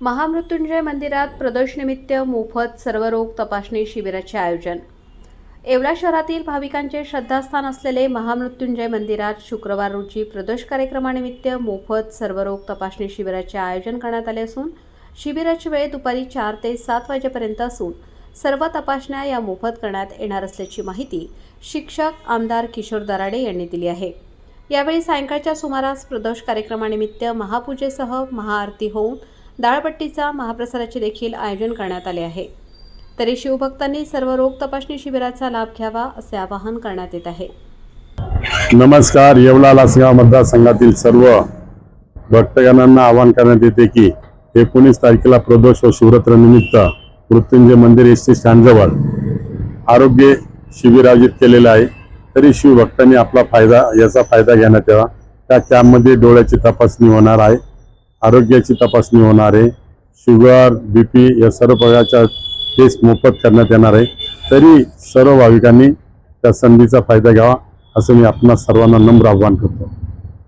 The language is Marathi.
महामृत्युंजय मंदिरात प्रदोषनिमित्त मोफत सर्वरोग तपासणी शिबिराचे आयोजन. येवला शहरातील भाविकांचे श्रद्धास्थान असलेले महामृत्युंजय मंदिरात शुक्रवार रोजी प्रदोष कार्यक्रमानिमित्त मोफत सर्वरोग तपासणी शिबिराचे आयोजन करण्यात आले असून शिबिराची वेळ दुपारी चार ते सात वाजेपर्यंत असून सर्व तपासण्या या मोफत करण्यात येणार असल्याची माहिती शिक्षक आमदार किशोर दराडे यांनी दिली आहे. यावेळी सायंकाळच्या सुमारास प्रदोष कार्यक्रमानिमित्त महापूजेसह महाआरती होऊन दाळपट्टीचा महाप्रसादाचे देखील आयोजन करण्यात आले आहे. तरी शिवभक्तांनी सर्व रोग तपासणी शिबिराचा लाभ घ्यावा असे आवाहन करण्यात येत आहे. नमस्कार. येवला लासगाव मतदारसंघातील सर्व भक्तगणांना आवाहन करण्यात येते की एकोणीस तारखेला प्रदोष व शिवरात्र निमित्त मृत्युंजय मंदिर एस टी स्टँडजवळ आरोग्य शिबिर आयोजित केलेलं आहे. तरी शिवभक्तांनी आपला फायदा याचा फायदा घेण्यात यावा. त्या कॅम्पमध्ये डोळ्याची तपासणी होणार आहे. आरोग्याची तपासणी होणार आहे. शुगर बी पी या सर्व प्रकारच्या टेस्ट मोफत करण्यात येणार आहे. तरी सर्व भाविकांनी त्या संधीचा फायदा घ्यावा असं मी आपणा सर्वांना नम्र आवाहन करतो.